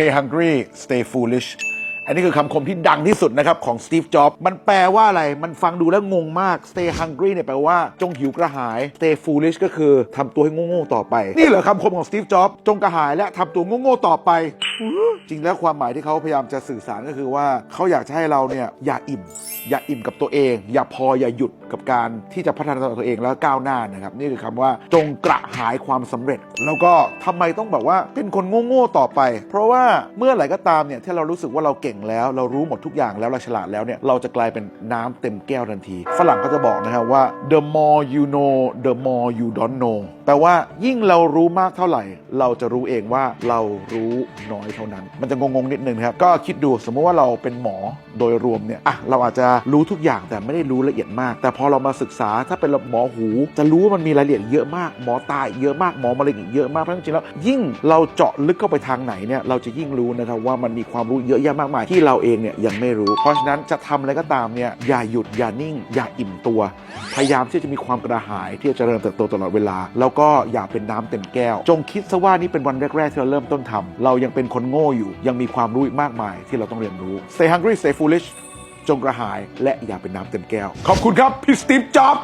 stay hungry stay foolish อันนี้คือคำคมที่ดังที่สุดนะครับของสตีฟ จ็อบ มันแปลว่าอะไร มันฟังดูแล้วงงมาก stay hungry เนี่ยแปลว่าจงหิวกระหาย stay foolish ก็คือทำตัวให้โง่ๆต่อไป นี่เหรอคำคมของสตีฟ จ็อบ จงกระหายและทำตัวโง่ๆต่อไป จริงแล้วความหมายที่เขาพยายามจะสื่อสารก็คือว่าเขาอยากจะให้เราเนี่ยอย่าอิ่ม อย่าอิ่มกับตัวเอง อย่าพออย่าหยุดกับการที่จะพัฒนาตัวเองแล้วก้าวหน้านะครับ นี่คือคำว่าจงกระหายความสำเร็จ แล้วก็ทำไมต้องแบบว่าเป็นคนโง่ๆต่อไป เพราะว่าเมื่อไหร่ก็ตามเนี่ยที่เรารู้สึกว่าเราเก่งแล้ว เรารู้หมดทุกอย่างแล้วเราฉลาดแล้วเนี่ยเราจะกลายเป็นน้ำเต็มแก้วทันที ฝรั่งก็จะบอกนะครับว่า the more you know the more you don't know แปลว่ายิ่งเรารู้มากเท่าไหร่ เราจะรู้เองว่าเรารู้น้อยเท่านั้น มันจะงงๆนิดนึงนะครับก็คิดดูสมมติว่าเราเป็นหมอโดยรวมเนี่ยอะเราอาจจะรู้ทุกอย่างแต่ไม่ได้รู้ละเอียดมากแต่พอเรามาศึกษาถ้าเป็นหมอหู จะรู้ว่ามันมีรายละเอียดเยอะมากหมอตาอีกเยอะมากหมอมะเร็งอีกเยอะมากเพราะจริงๆแล้วยิ่งเราเจาะลึกเข้าไปทางไหนเนี่ยเราจะยิ่งรู้นะครับว่ามันมีความรู้เยอะแยะมากมายที่เราเองเนี่ยยังไม่รู้ เพราะฉะนั้นจะทำอะไรก็ตามเนี่ยอย่าหยุดอย่านิ่ง อย่าอิ่มตัว พยายามที่จะมีความกระหายที่จะเจริญเติบโตตลอดเวลา แล้วก็อย่าเป็นน้ำเต็มแก้ว จงคิดซะว่านี่เป็นวันแรกๆที่เราเริ่มต้นทำเรายังเป็นคนโง่อยู่ ยังมีความรู้อีกมากมายที่เราต้องเรียนรู้ Stay hungry stay foolish จงกระหายและอย่าเป็นน้ำเต็มแก้ว ขอบคุณครับ พี่สตีฟจ็อบ